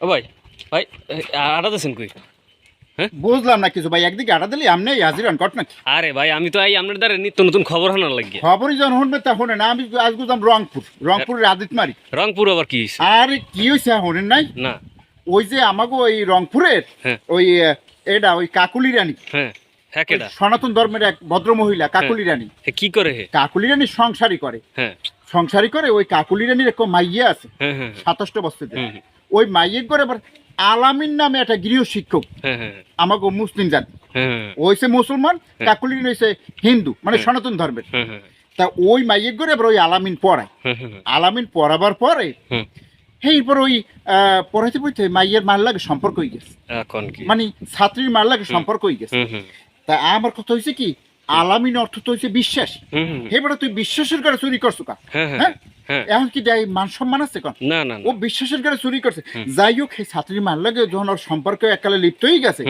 ও ভাই ভাই আটা দিয়েছেন কই? বুঝলাম না কিছু ভাই একদিকে আটা দিলি আমনে হাজির কট নাকি? আরে ভাই আমি তো এই আপনার দ্বারা নিত্য নতুন খবর হানার লাগিয়ে। খবরই যখন শুনবে তা শুনে না আমি আজ বুঝলাম রংপুর রংপুরের আদিত মারি। রংপুর আবার কি হইছে? আর কি হয়েছে শুনেন নাই? না। ওই যে আমাকে ওই রংপুরের হ্যাঁ। ওই এটা ওই কাকুলি রানী। হ্যাঁ হ্যাঁ সনাতন ধর্মের এক ভদ্র মহিলা কাকুলি রানী। কি করে কাকুলি রানী সংসারই করে। হ্যাঁ। সংসারই করে ওই কাকুলি রানীর এক মাইয়া আছে। হ্যাঁ হ্যাঁ হ্যাঁ, সাতাশটা বস্তিতে ওই মাইয়ের করে আলামিন নামে একটা গৃহ শিক্ষক। হ্যাঁ হ্যাঁ আমাকে মুসলিম জাতি। হ্যাঁ হ্যাঁ ওইসে মুসলমান কাকুলিন হইছে হিন্দু মানে হ্যাঁ। সনাতন ধর্মের। হ্যাঁ হ্যাঁ তা ওই মাইয়ের করে আবার ওই আলামিন পড়ায়। হ্যাঁ হ্যাঁ আলামিন পড়াবার পরে। এরপর ওই পড়াইতে পড়তে মাইয়ের মার লাগে সম্পর্ক হয়ে গেছে। মানে ছাত্রীর মার লাগে সম্পর্ক হয়ে গেছে। তা আমার কথা হয়েছে কি আলামিন অর্থ তো হয়েছে বিশ্বাস। এবারে তুই বিশ্বাসের করে চুরি করছ কা? হ্যাঁ হ্যাঁ হ্যাঁ। হ্যাঁ? এখন কি দেয় মান সম্মান আছে কন? না না ও বিশ্বাসের করে চুরি করছে। যাই হোক সেই ছাত্রীর মার লাগে যখন ওর সম্পর্ক এককালে লিপ্ত হয়ে গেছে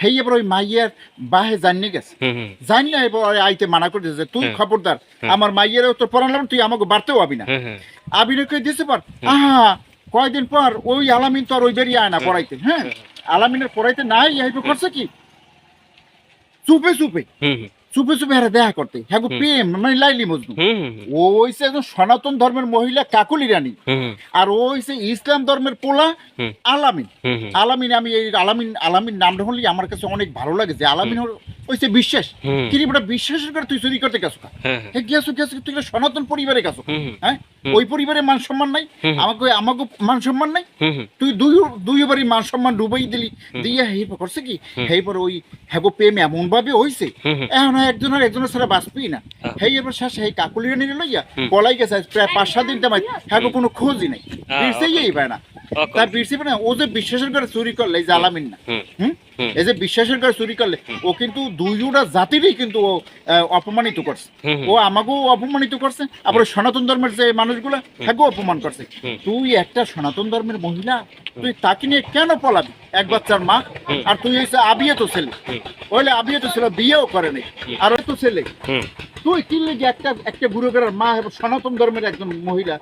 হেই এবার ওই মাইয়ের বাহে জানিয়ে গেছে। হুম হুম। জানি না এবার আইতে মানা করে দিয়েছে তুই হ্যাঁ। খবরদার হ্যাঁ। আমার মাইয়েরও তো পড়ালাম তুই আমাকে বাড়তেও আবি না। হ্যাঁ হ্যাঁ। আবিরকে দিয়েছে পর আহা কয়দিন পর ওই আলামিন তো আর ওই বেরিয়ে আয় না পড়াইতে হ্যাঁ? আলামিনের পড়াইতে নাই এইভাবে করছে কি? চুপে চুপে। চুপে চুপে হারে দেখা করতে। হ্যাঁ প্রেম মানে লাইলি মজনু। ও হইছে একজন সনাতন ধর্মের মহিলা কাকুলি রানী। আর ও হইছে ইসলাম ধর্মের পোলা আলামিন। আলামিন আমি এই আলামিন আলামিন নামটা শুনলি আমার কাছে অনেক ভালো লাগে যে আলামিন হল- হইছে বিশ্বাস। বড় বিশ্বাসের করে তুই চুরি করতে গেছো হ্যাঁ হ্যাঁ। হে গেছো গেছো তুই সনাতন পরিবারে গেছো। হ্যাঁ? ওই পরিবারে মান সম্মান নাই? আমাকে আমাকে মান সম্মান নাই? তুই দুই দুইবারই মান সম্মান ডুবাই দিলি। দিয়ে হেই করছে কি? হেই পর ওই হেগো প্রেম এমন ভাবে হইছে এখন একজন আর একজনের ছাড়া বাঁচবি না। হেই এবার শেষে হেই কাকুলিয়া নিয়ে লইয়া। পলাই গেছে প্রায় পাঁচ সাত দিন তেমাই হ্যাগো কোনো খোঁজই নাই। বিরসেই না। তার বিরসে না ও যে বিশ্বাসের করে চুরি করলে এই যে আলামিন না হুম। এই যে বিশ্বাসের করে চুরি করলে ও কিন্তু দুইটা জাতিরই কিন্তু ও অপমানিত করছে। ও আমাকেও অপমানিত করছে আবার সনাতন ধর্মের যে মানুষগুলো তাকেও অপমান করছে। তুই একটা সনাতন ধর্মের মহিলা তুই তাকে নিয়ে কেন পলাবি? এক বাচ্চার মা আর তুই হয়েছে আবিয়ে তো ছেলে ওইলে আবিয়ে তো ছেলে বিয়েও করে নাই। আর ওই তো ছেলে। তুই কি লেগে একটা একটা বুড়ো মা সনাতন ধর্মের একজন মহিলা।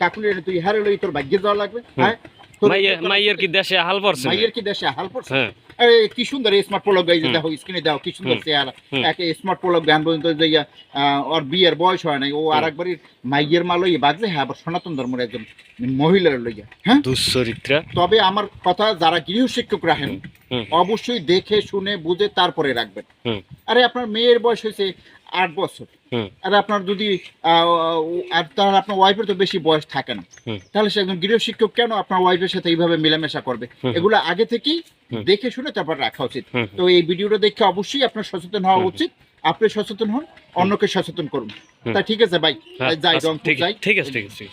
কাকুলি তুই হারে লই তোর ভাগ্যে যাওয়া লাগবে হ্যাঁ? মাইয়ের মাইয়ের কি দেশে হাল পড়ছে? মাইয়ের কি দেশে হাল পড়ছে? হ্যাঁ। আরে কি সুন্দর স্মার্ট পোলক গাইছে দেখো স্ক্রিনে দেখো কি সুন্দর চেহারা। এক স্মার্ট পোলক গান পর্যন্ত যাইয়া ওর বিয়ের বয়স হয় নাই ও আর একবারই মাইয়ের মা লইয়া বাজে হ্যাঁ আবার সনাতন ধর্মের একজন মহিলার লইয়া হ্যাঁ? দুশ্চরিত্রা। তবে আমার কথা যারা গৃহ শিক্ষক রাখেন অবশ্যই দেখে শুনে বুঝে তারপরে রাখবেন। আরে আপনার মেয়ের বয়স হয়েছে আট বছর। আর আপনার যদি আর তাহলে আপনার ওয়াইফের তো বেশি বয়স থাকে না। তাহলে সে একজন গৃহ শিক্ষক কেন আপনার ওয়াইফের সাথে এইভাবে মেলামেশা করবে? এগুলো আগে থেকেই দেখে শুনে তারপর রাখা উচিত। তো এই ভিডিওটা দেখে অবশ্যই আপনার সচেতন হওয়া উচিত। আপনি সচেতন হন অন্যকে সচেতন করুন। তা ঠিক আছে ভাই। হ্যাঁ, যাই আচ্ছা, রংপুর যাই। ঠিক আছে ঠিক আছে।